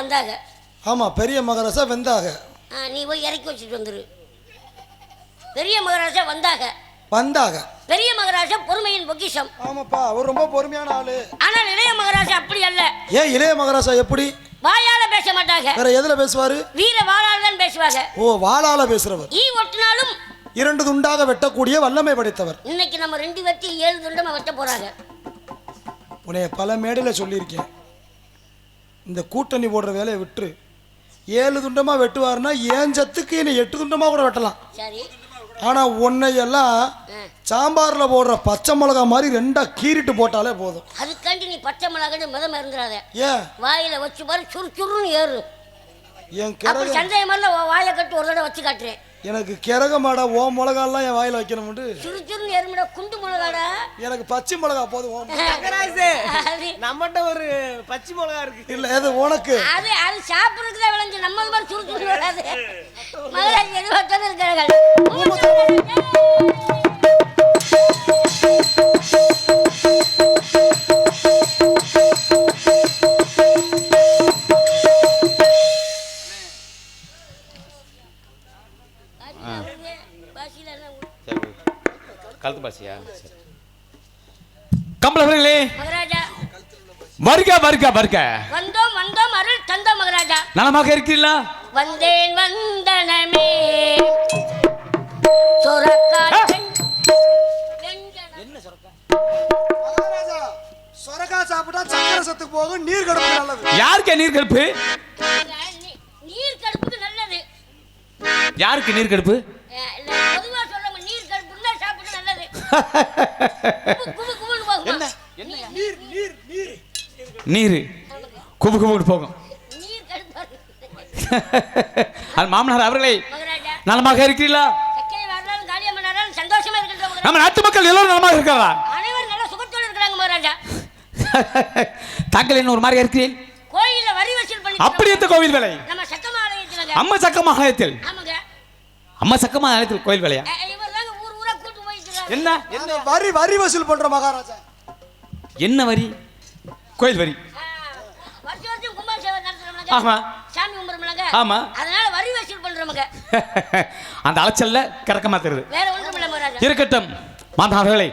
வந்தாக. ஆமா பெரிய மகாராஜா வெந்தாக. நீ போய் இறக்கி வச்சுட்டு வந்துரு. பெரிய மகாராஜா வந்தாக. வந்தாக. பெரிய மகாராஜா பொறுமையின் பொக்கிஷம். ஆமாப்பா அவர் ரொம்ப பொறுமையான ஆளு. ஆனால் இளைய மகாராஜா அப்படி அல்ல. ஏன் இளைய மகாராஜா எப்படி? வாயால பேச மாட்டாங்க வேற எதுல பேசுவாரு? வீர வாளால் தான் பேசுவாங்க ஓ வாளால பேசுறவர். ஈ ஒட்டினாலும் இரண்டு துண்டாக வெட்டக்கூடிய வல்லமை படைத்தவர். இன்னைக்கு நம்ம ரெண்டு வெட்டி ஏழு துண்டமா வெட்ட போறாங்க. உன்னைய பல மேடையில் சொல்லியிருக்கேன். இந்த கூட்டணி போடுற வேலையை விட்டுரு. ஏழு துண்டமா வெட்டுவாருன்னா ஏன் சத்துக்கு என்னை எட்டு துண்டமா கூட வெட்டலாம். சரி. ஆனா உன்னையெல்லாம். சாம்பார்ல போடுற பச்சை மிளகா மாதிரி ரெண்டா கீறிட்டு போட்டாலே போதும். அதுக்காண்டி நீ பச்சை மிளகாடு மிதம் இருந்துடாத ஏன்? வாயில வச்சு பாரு சுறு சுருன்னு ஏறு என் அப்படி கிறக சந்தேகம் வரல உன் வாயை கட்டு ஒரு தடவை வச்சு காட்டுறேன். எனக்கு கிறக மாடா ஓ மிளகாலாம் என் வாயில வைக்கணும்னு சுறு சுருன்னு ஏறுமிட குண்டு மிளகாடா? எனக்கு பச்சை மிளகா போதும் நம்மகிட்ட ஒரு பச்சை மிளகா இருக்கு. இல்ல அது உனக்கு? அது அது சாப்பிட்றதுக்கு தான் விளைஞ்சு நம்ம மாதிரி சுறு சுரு வராது. மகராஜ் எது வச்சாலும் இருக்கிறார்கள் கழுத்து பாசியா? கம்பளவர்களே மகாராஜா. வருக வருக வருக. வந்தோம் வந்தோம் அருள் தந்தோம் மகாராஜா. நலமாக இருக்கிறீங்களா வந்தேன் வந்தனமே. சொரக்காய் மகாராஜா, சொரக்கா சாப்பிட்டா சக்கரை சத்துக்கு போகும் நீர் கடுப்பு நல்லது. யாருக்கு நீர் கடுப்பு? நீர் கடுப்புக்கு நல்லது. யாருக்கு நீர் கடுப்பு? நீர் நீர் நீர். நீர். குபு குபுன்னு போகும். மாமனார் அவர்களே மகாராஜா. நலமாக மகாராஜா. நம்ம நாட்டு மக்கள் எல்லாரும் நலமாக இருக்கிறாரா? அனைவரும் நல்ல சுகத்தோடு இருக்கிறாங்க மகாராஜா. தாங்கள் என்ன ஒரு மாதிரி இருக்கிறேன் கோயில்ல வரி வசூல் பண்ணி அப்படி எந்த கோவில் வேலை? நம்ம சக்கமாலயத்துலங்க அம்மா சக்கமா ஆலயத்தில் ஆமாங்க. அம்மா சக்கமா ஆலயத்தில் கோயில் வேலையா என்ன? என்ன வரி வரி வசூல் பண்ற மகாராஜா. என்ன வரி? கோயில் வரி. ஆமா. சாமி கும்பிடுறோம்லங்க. ஆமா. அதனால வரி வசூல் பண்றோமுங்க அந்த அலைச்சல்ல கறக்கமா தருது வேற ஒன்றும் இல்ல மகாராஜா. இருக்கட்டும். மாதாவர்களே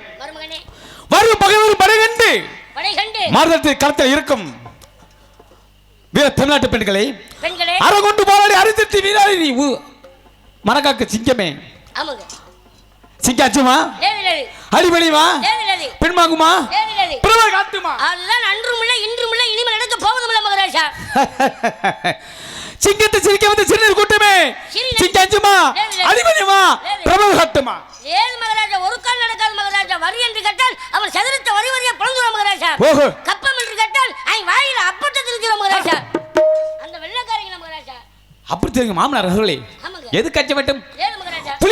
வரும் பகைவரும் படைகண்டு படை கண்டு. மாறுதல் களத்தில் இருக்கும். வீர தமிழ்நாட்டு பெண்களை பெண்களே. அறகொண்டு போராடி அரிசித்து வீராடி மரக்காக்கு சிங்கமே. ஆமாங்க. லேது அடிபடிமா லேது பிரபல காட்டுமா அதுதான் அன்றும் இல்ல இன்றும் இல்ல இனிமேல் நடக்க போவதும் மகாராஜா. சிங்கத்தை சிரிக்க வந்து சிறுநீர் கூட்டமே. சிங்காச்சுமா. அடிபடிமா. பிரபல காட்டுமா? ஏது மகாராஜா? ஒரு கால் நடக்காது மகாராஜா. வரி என்று கேட்டால் அவன் சதுரத்த வரி வரியா பிளந்துடும் மகாராஜா. கப்பம் என்று கேட்டால் அவன் வாயில அப்பட்ட திருக்கிறோம் மகாராஜா. அந்த வெள்ளக்காரங்க மகாராஜா. அப்படி தெரியுங்க மாமனார் அவர்களே. எது கச்ச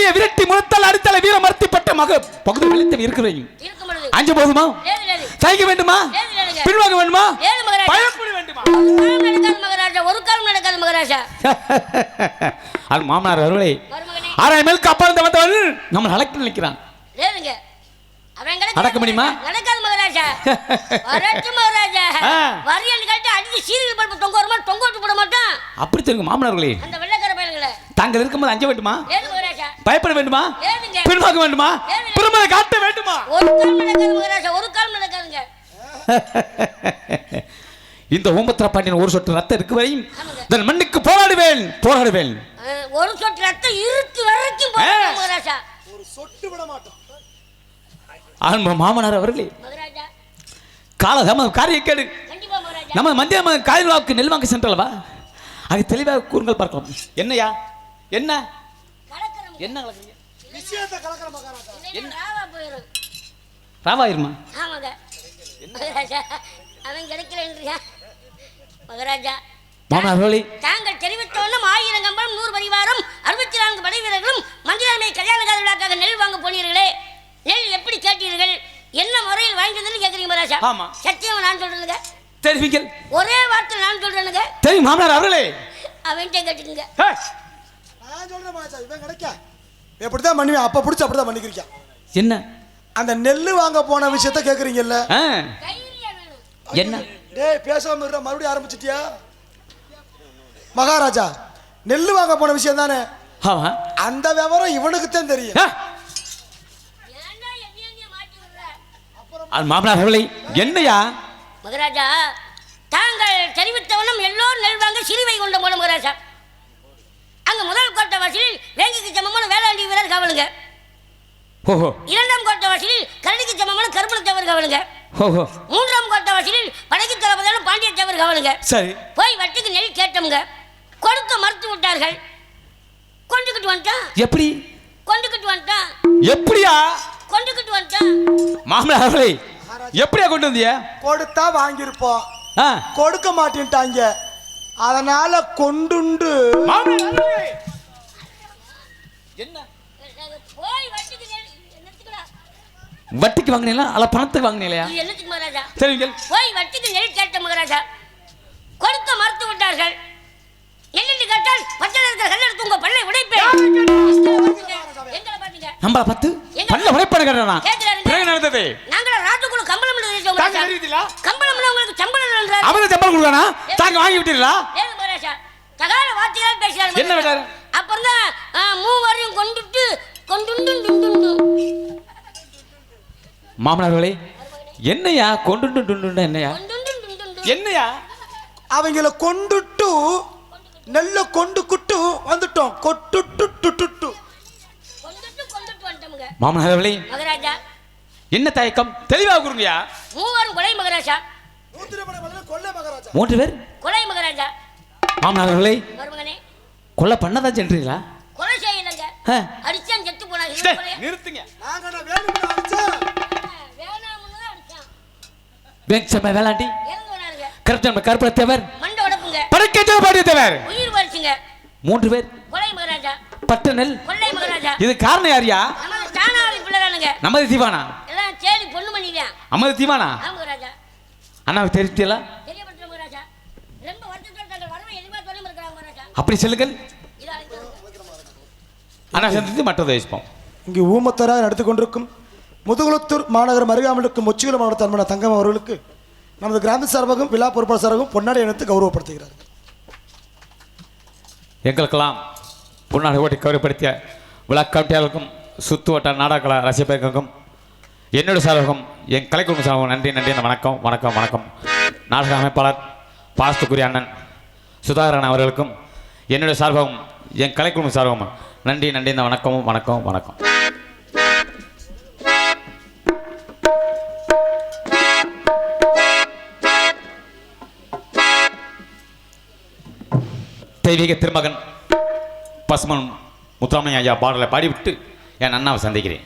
புளிய விரட்டி முழுத்தால் அடித்தால வீர மறுத்திப்பட்ட மக பகுதி வெளித்த இருக்கிறீங்க அஞ்சு போதுமா லேது லேது சைக்க வேண்டுமா? பின்வாங்க வேண்டுமா? பயப்பட வேண்டுமா? ஒரு காலம் நடக்காது மகாராஜா. ஒரு அது மாமனார் அவர்களே ஆறாயிரம் மேலுக்கு அப்பால் வந்தவன் நம்ம அழைக்க நினைக்கிறான். நடக்க முடியுமா? நடக்காது மகாராஜா. வரட்டும் மகாராஜா. ஆ. வரியன்னு கேட்டு அடிச்சு சீரியல் பல்பு தொங்க வருமா? தொங்க விட்டு போட மாட்டான். அப்படி தெரியுங்க மாமனார்களே. அந்த வெள்ளக்கார பயல்களை. தாங்கள் இருக்கும்போது அஞ்ச வேண்டுமா? பயப்பட வேண்டுமா? பின்வாங்க வேண்டுமா? ஏது? பெருமதை காட்ட வேண்டுமா? ஒரு காலம் நடக்காதுங்க. இந்த ஓம்பத்திர பாண்டியன் ஒரு சொட்டு ரத்தம் இருக்கு வரையும். தன் மண்ணுக்கு போராடுவேன் போராடுவேன். ஒரு சொட்டு ரத்தம் இருக்கு வரைக்கும் ஒரு சொட்டு விட மாட்டோம். ஆன்ம மாமனார் அவர்களே மகாராஜா. காலதாம காரியக்கேடு கண்டிப்பா மகாராஜா. நம்ம மத்திய காயில் வாக்கு நெல் வாங்க சென்றல்லவா அது தெளிவாக கூறுங்கள் பார்க்கலாம். என்னையா என்ன? என்ன கலக்குறீங்க? விஷயத்தை கலக்கிற மகாராஜா. என்ன? ராவா போயிடும் ராவாயிருமா ஆமாங்க. மகாராஜா அவன் கிடைக்கலன்றியா? மகாராஜா அவர்களே தாங்கள் தெரிவித்த வண்ணம் ஆயிரம் கம்பளம் நூறு பரிவாரம் அறுபத்தி நான்கு படை வீரர்களும் மந்திரமை கல்யாண கால விழாக்காக நெல் வாங்க போனீர்களே. நெல் எப்படி கேட்டீர்கள்? என்ன முறையில் வாங்கிட்டு கேட்குறீங்க மகாராஜா? ஆமா. சத்தியம் நான் சொல்றேனுங்க. தெரிவிங்கள். ஒரே வார்த்தை நான் சொல்றேனுங்க. தெரியும் மாமனார் அவர்களே அவன்கிட்ட கேட்டுக்குங்க. நான் சொல்றேன் மகாராஜா இவன் கிடைக்க. எப்படித்தான் பண்ணுவேன் அப்ப பிடிச்சி அப்படிதான் பண்ணிக்கிறீங்க. என்ன? அந்த நெல்லு வாங்க போன விஷயத்த வேணும் என்ன? டேய் பேசாம இருற மறுபடியும் ஆரம்பிச்சிட்டியா? மகாராஜா நெல் வாங்க போன விஷயம் தானே? ஆமா. அந்த விவரம் இவனுக்கு தான் தெரியும் மாமனார் அவளை என்னையா? மகாராஜா தாங்கள் தெரிவித்தவனும் எல்லோரும் நெல் வாங்க சிறுவை கொண்ட போன மகாராஜா. அங்க முதல் கோட்டை வாசலில் வேங்கிக்கு சமமான வேளாண்டி வீரர் காவலுங்க. ஓஹோ. இரண்டாம் கோட்டை வாசலில் கரடிக்கு சமமான கருப்பண தேவர் காவலுங்க. ஓஹோ. மூன்றாம் கோட்டை வாசலில் படைக்கு தளபதியான பாண்டிய தேவர் காவலுங்க. சரி. போய் வட்டிக்கு நெல் கேட்டோம்ங்க. கொடுக்க மறுத்து விட்டார்கள். கொண்டுக்கிட்டு வந்துட்டான். எப்படி? கொண்டுக்கிட்டு வந்துட்டான். எப்படியா? கொண்டுக்கிட்டு வந்துட்டான். மாமனார் அவளை எப்படியா கொண்டு வந்திய? கொடுத்தா வாங்கியிருப்போம். ஆ. கொடுக்க மாட்டேன்ட்டாங்க. அதனால கொண்டுண்டு. என்ன? போய் வட்டிக்கு வாங்கினீங்களா? அல்ல பணத்துக்கு வாங்கினீங்களா? இது என்னத்துக்கு மகாராஜா? சரிங்க போய் வட்டிக்கு நெல் கேட்ட மகாராஜா. கொடுக்க மறுத்து விட்டார்கள். என்னென்று கேட்டால் பச்சை இருக்கிற கல்ல எடுத்து உங்க பல்லை உடைப்பேன். நம்மள பத்து எங்க- பண்ண உழைப்பான கேட்டா கேட்கிறாருங்க. பிறகு நடந்தது? நாங்கள ராட்டுக்குள்ள கம்பளம்? கம்பளம்னா உங்களுக்கு சம்பளம் அவரு சம்பளம் கொடுக்கானா தாங்க வாங்கி விட்டீங்களா தகாத வார்த்தையால் பேசுறாரு என்ன. வேண்டாரு? அப்புறம் தான் மூவரையும் கொண்டுட்டு கொண்டுண்டு டுண்டுண்டு மாமனார் அவளே என்னையா கொண்டு டுண்டு என்னையா? டுண்டுண்டு என்னையா? அவங்கள கொண்டுட்டு நெல்லை கொண்டு குட்டு வந்துட்டோம். கொட்டுட்டு டுட்டுட்டு. மாமனார் அவளே மகாராஜா. என்ன தயக்கம்? தெளிவா கொடுங்கயா மூவரும் கொலை மகாராஜா. கொல்ல மகாராஜா மூன்று பேர் கொலை மகாராஜா. மாமனார் அவளே மருமகனே கொலை பண்ணதான் சென்றீங்களா கொலை செய்யலைங்க. அடிச்சான் செத்து போனாங்க? நிறுத்துங்க. சமய வேளாண்டி. கருப்பன் கருப்பத்தேவர் படைக்கேற்ற பாடியத்தேவர். உயிர் மூன்று பேர் கொலை மகாராஜா. பட்டு நெல் கொள்ளை மகாராஜா. இது காரணம் யாரியா? நமது பிள்ளைதானுங்க நமது தீவானா? எல்லாம் பொண்ணு அம்மது தீவானா? ரொம்ப வருத்தத்தோடு தங்கள் வரவை இருக்கிறாங்க மகாராஜா. அப்படி சொல்லுங்கள். அண்ணா சந்தித்து மற்றதை யோசிப்போம் இங்கு ஊமத்தராக நடத்தி கொண்டிருக்கும் முதுகுளத்தூர் மாநகரம் அருகாமல் இருக்கும் முச்சிகுல மாவட்ட அன்பன தங்கம் அவர்களுக்கு நமது கிராம சார்பாகவும் விழா பொறுப்பாளர் சார்பாகவும் பொன்னாடை இணைத்து கௌரவப்படுத்துகிறார் எங்களுக்கெல்லாம் பொன்னாடு ஓட்டி கௌரவப்படுத்திய விழா கமிட்டியாளருக்கும் சுத்து வட்ட ரசிக பேருக்கும் என்னோட சார்பகம் என் கலைக்குழு சார்பகம் நன்றி நன்றி வணக்கம் வணக்கம் வணக்கம். நாடக அமைப்பாளர் பாஸ்துக்குரிய அண்ணன் சுதாகரன் அவர்களுக்கும் என்னுடைய சார்பகம் என் கலைக்குழும சார்பகம் நன்றி நன்றி இந்த வணக்கமும் வணக்கம் வணக்கம். தெய்வீக திருமகன் பசுமன் முத்துராமையா ஐயா பாடலை பாடிவிட்டு என் அண்ணாவை சந்திக்கிறேன்.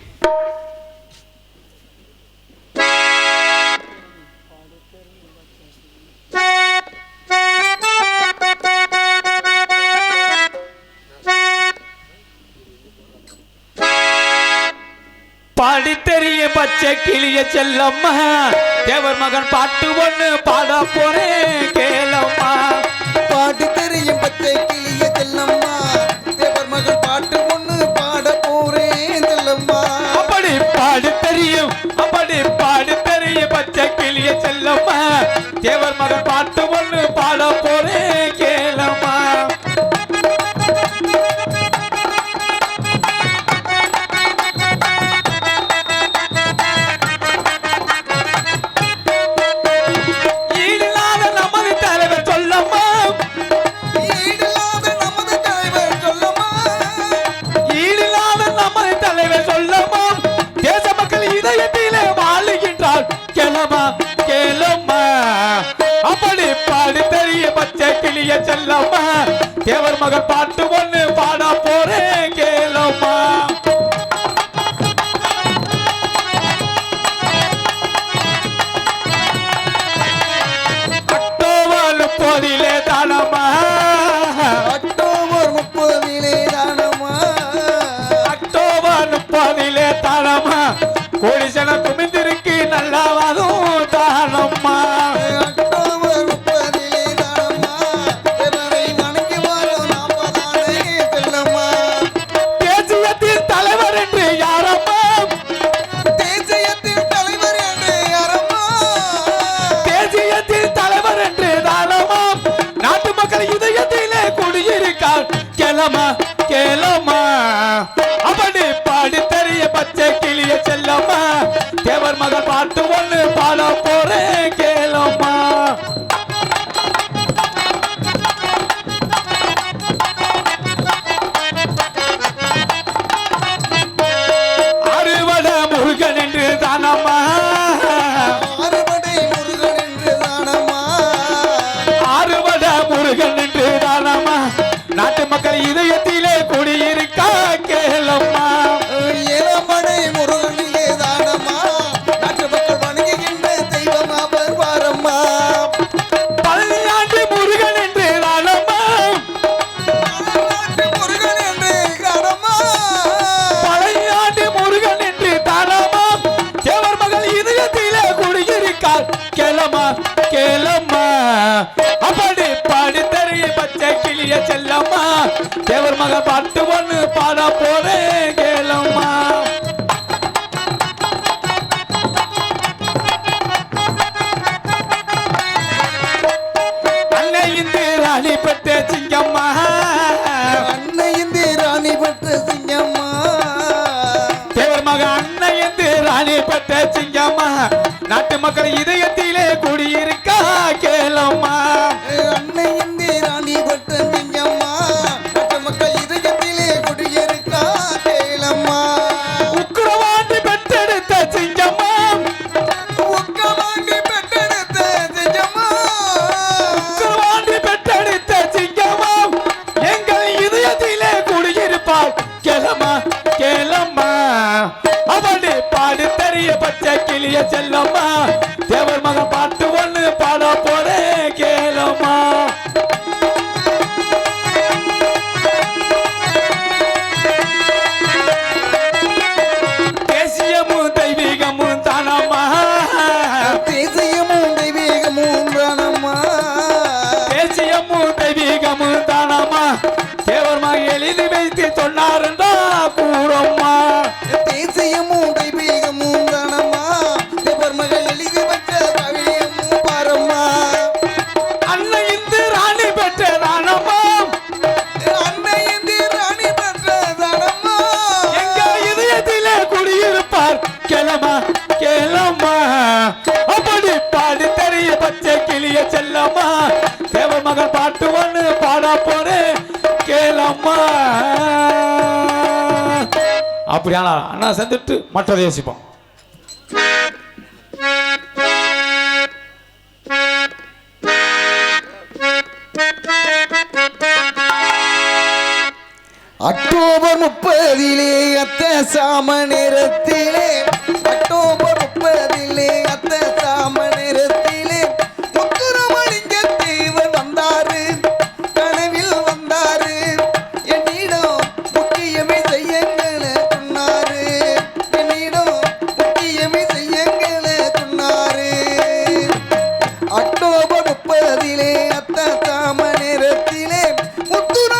பாடி தெரிய பச்சை கிளிய செல்லம்மா தேவர் மகன் பாட்டு ஒண்ணு பாட போறேன் கேளம்மா. பாட்டு தேவர் மகன் செல்லமா கேளமா. அவனு பாடி தெரிய பச்சை கிளிய செல்லமா. தேவர் மகன் பாட்டு ஒண்ணு பாட போறேன் கேளமா. பட்டு ஒன்று பாட போறேன் கேளம்மா. அன்னையின் ராணி பெற்ற சிங்கம்மா. அன்னையின் ராணி சிங்கம்மா. தேவர் மக அன்னையின் ராணி பெற்ற சிங்கம்மா. நாட்டு மக்கள் இது கிளிய செல்லம்மா. தேவர் மகன் பாட்டு ஒன்று உனக்காக பாட்டு ஒன்று பாட போறேன் கேளம்மா. அப்படியானா? அண்ணா செஞ்சுட்டு மற்றதை யோசிப்போம். அக்டோபர் முப்பதிலே அத்த சாம நேரத்திலே futuro.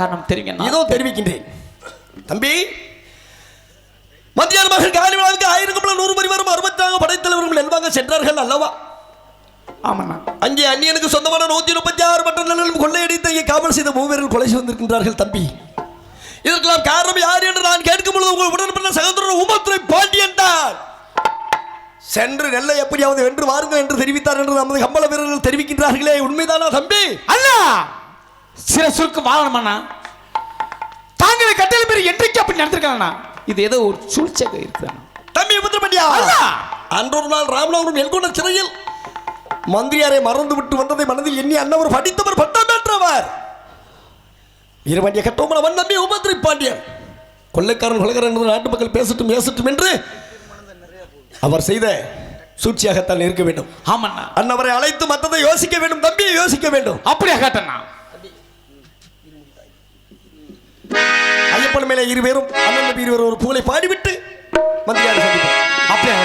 காரணம் தெரியுங்க இதோ தெரிவிக்கின்றேன். தம்பி மத்தியான மகள் காலி விழாவுக்கு ஆயிரம் நூறு பரிவாரம் அறுபத்தாங்க படைத்தலைவர்கள் என்பாங்க சென்றார்கள் அல்லவா? ஆமாண்ணா அங்கே அந்நியனுக்கு சொந்தமான நூத்தி முப்பத்தி ஆறு மற்ற நிலையிலும் கொள்ளையடித்து இங்கே காவல் செய்த மூவர்கள் கொலை செய்திருக்கின்றார்கள் தம்பி. இதற்கெல்லாம் காரணம் யார் என்று நான் கேட்கும் பொழுது உங்கள் உடன்பட்ட சகோதரர் உமத்துறை பாண்டியன் தான் சென்று நெல்லை எப்படியாவது வென்று வாருங்கள் என்று தெரிவித்தார் என்று நமது கம்பள வீரர்கள் தெரிவிக்கின்றார்களே. உண்மைதானா தம்பி? அண்ணா சில சுருக்கம் வாழணும் அண்ணா தாங்களை கட்டளை பேர் என்றைக்கு அப்படி நடந்திருக்காங்கண்ணா இது ஏதோ ஒரு சூழ்ச்சியாக இருக்குண்ணா தம்பி அண்ணா! அன்றொரு நாள் ராமநாதபுரம் எல்கொண்ட சிறையில் மந்திரியாரை மறந்து விட்டு வந்ததை மனதில் எண்ணி அன்னவர் படித்தவர் பட்டம் பெற்றவர் வீரபாண்டிய கட்டோமலவன் நம்பி உபத்திரை பாண்டியன். கொள்ளைக்காரன் கொலைக்காரன் நாட்டு மக்கள் பேசட்டும் பேசட்டும் என்று அவர் செய்த சூழ்ச்சியாகத்தான் இருக்க வேண்டும். ஆமாண்ணா. அன்னவரை அழைத்து மற்றதை யோசிக்க வேண்டும் தம்பியை யோசிக்க வேண்டும். அப்படியா இருவேரும் அண்ணன் நபி இருவரும் ஒரு புகழை பாடிவிட்டு மந்திரியாரை சந்திப்போம். அப்படியே?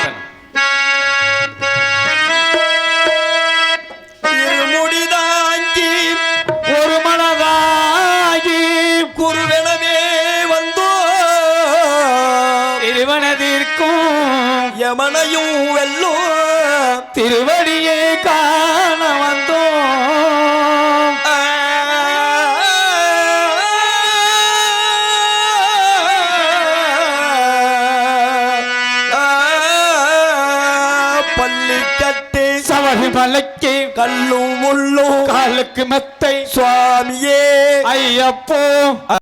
மெத்தை சுவாமியே. ஐயப்போ.